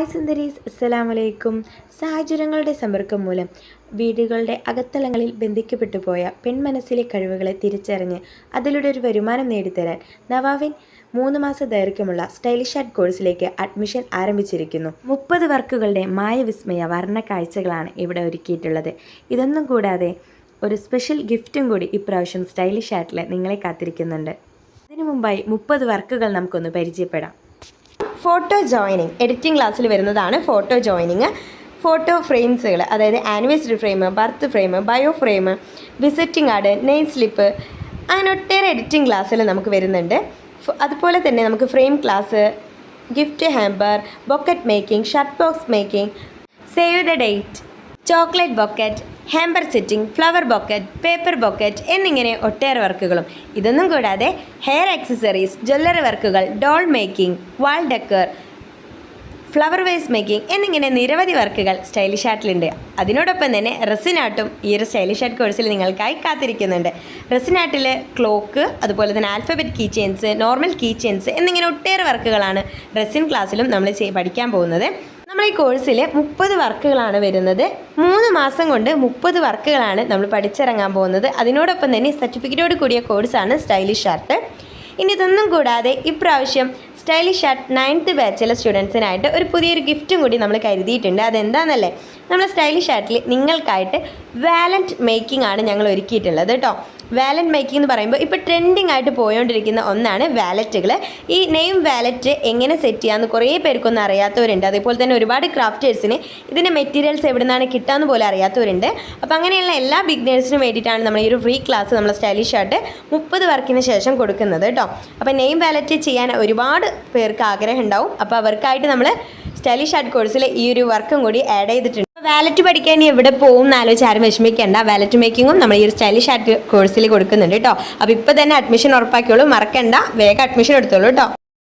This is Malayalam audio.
ഹായ് സുന്ദരീസ് അസ്സലാമലൈക്കും. സാഹചര്യങ്ങളുടെ സമ്പർക്കം മൂലം വീടുകളുടെ അകത്തലങ്ങളിൽ ബന്ധിക്കപ്പെട്ടു പോയ പെൺമനസ്സിലെ കഴിവുകളെ തിരിച്ചറിഞ്ഞ് അതിലൂടെ ഒരു വരുമാനം നേടിത്തരാൻ നവാവിൻ മൂന്ന് മാസ ദൈർഘ്യമുള്ള സ്റ്റൈലിഷ് ആർട്ട് കോഴ്സിലേക്ക് അഡ്മിഷൻ ആരംഭിച്ചിരിക്കുന്നു. മുപ്പത് വർക്കുകളുടെ മായവിസ്മയ വർണ കാഴ്ചകളാണ് ഇവിടെ ഒരുക്കിയിട്ടുള്ളത്. ഇതൊന്നും കൂടാതെ ഒരു സ്പെഷ്യൽ ഗിഫ്റ്റും കൂടി ഇപ്രാവശ്യം സ്റ്റൈലിഷ് ആർട്ടിൽ നിങ്ങളെ കാത്തിരിക്കുന്നുണ്ട്. അതിനു മുമ്പായി മുപ്പത് വർക്കുകൾ നമുക്കൊന്ന് പരിചയപ്പെടാം. Photo joining. എഡിറ്റിംഗ് ക്ലാസ്സിൽ വരുന്നതാണ് ഫോട്ടോ ജോയിനിങ്. ഫോട്ടോ ഫ്രെയിംസുകൾ അതായത് anniversary frame birth frame bio frame visiting card name slip അങ്ങനെ ഒട്ടേറെ എഡിറ്റിംഗ് ക്ലാസ്സിൽ നമുക്ക് വരുന്നുണ്ട്. അതുപോലെ തന്നെ നമുക്ക് frame class gift hamper bouquet making shirt box making save the date chocolate bouquet hamper setting flower bouquet paper bouquet എന്നിങ്ങനെ ഒട്ടേറെ വർക്കുകളും. ഇതൊന്നും കൂടാതെ ഹെയർ ആക്സസറീസ് ജ്വല്ലറി വർക്കുകൾ doll making wall decor flower vase making എന്നിങ്ങനെ നിരവധി വർക്കുകൾ സ്റ്റൈലിഷ് ആർട്ടിലുണ്ട്. അതിനോടൊപ്പം തന്നെ റെസിനാട്ടും ഈ ഒരു സ്റ്റൈലിഷ് ആർട്ട് കോഴ്സിൽ നിങ്ങൾക്കായി കാത്തിരിക്കുന്നുണ്ട്. റെസിനാട്ടിൽ ക്ലോക്ക് അതുപോലെ തന്നെ alphabet key chains normal key chains എന്നിങ്ങനെ ഒട്ടേറെ വർക്കുകളാണ് റെസിൻ ക്ലാസ്സിലും നമ്മൾ പഠിക്കാൻ പോകുന്നത്. ഈ കോഴ്സിൽ മുപ്പത് വർക്കുകളാണ് വരുന്നത്. മൂന്ന് മാസം കൊണ്ട് മുപ്പത് വർക്കുകളാണ് നമ്മൾ പഠിച്ചിറങ്ങാൻ പോകുന്നത്. അതിനോടൊപ്പം തന്നെ സർട്ടിഫിക്കറ്റോട് കൂടിയ കോഴ്സാണ് സ്റ്റൈലിഷ് ആർട്ട്. ഇനി ഇതൊന്നും കൂടാതെ ഇപ്രാവശ്യം സ്റ്റൈലിഷ് ആർട്ട് നയൻത്ത് ബാച്ചിലെ സ്റ്റുഡൻസിനായിട്ട് ഒരു പുതിയൊരു ഗിഫ്റ്റും കൂടി നമ്മൾ കരുതിയിട്ടുണ്ട്. അതെന്താണെന്നല്ലേ നമ്മൾ സ്റ്റൈലിഷ് ആർട്ടിൽ നിങ്ങൾക്കായിട്ട് വാലന്റ് മേക്കിംഗ് ആണ് ഞങ്ങൾ ഒരുക്കിയിട്ടുള്ളത് കേട്ടോ വാലറ്റ് മേക്കിംഗ് എന്ന് പറയുമ്പോൾ ഇപ്പോൾ ട്രെൻഡിങ് ആയിട്ട് പോയോണ്ടിരിക്കുന്ന ഒന്നാണ് വാലറ്റുകൾ ഈ നെയിം വാലറ്റ് എങ്ങനെ സെറ്റ് ചെയ്യാമെന്ന് കുറേ പേർക്കൊന്നും അറിയാത്തവരുണ്ട്. അതേപോലെ തന്നെ ഒരുപാട് ക്രാഫ്റ്റേഴ്സിന് ഇതിന്റെ മെറ്റീരിയൽസ് എവിടെ നിന്നാണ് കിട്ടാമെന്ന് പോലും അറിയാത്തവരുണ്ട്. അപ്പോൾ അങ്ങനെയുള്ള എല്ലാ ബിഗ്നേഴ്സിനും വേണ്ടിയിട്ടാണ് നമ്മൾ ഈ ഒരു ഫ്രീ ക്ലാസ് നമ്മൾ സ്റ്റൈലിഷ് ആയിട്ട് മുപ്പത് വർക്കിന് ശേഷം കൊടുക്കുന്നത് കേട്ടോ അപ്പോൾ നെയിം വാലറ്റ് ചെയ്യാൻ ഒരുപാട് പേർക്ക് ആഗ്രഹം ഉണ്ടാവും. അപ്പോൾ അവർക്കായിട്ട് നമ്മൾ സ്റ്റൈലിഷ് ആർട്ട് കോഴ്സിൽ ഈ ഒരു വർക്കും കൂടി ആഡ് ചെയ്തിട്ടുണ്ട്. വാലറ്റ് പഠിക്കാൻ എവിടെ പോകും എന്നാലോചിച്ച് ആരും വിഷമിക്കേണ്ട. വാലറ്റ് മേക്കിങ്ങും നമ്മൾ ഈ ഒരു സ്റ്റൈലിഷ് ആർട്ട് കോഴ്സിൽ കൊടുക്കുന്നുണ്ട് കേട്ടോ. അപ്പോൾ ഇപ്പോൾ തന്നെ അഡ്മിഷൻ ഉറപ്പാക്കിയോളൂ. മറക്കണ്ട. വേഗം അഡ്മിഷൻ എടുത്തോളൂ കേട്ടോ.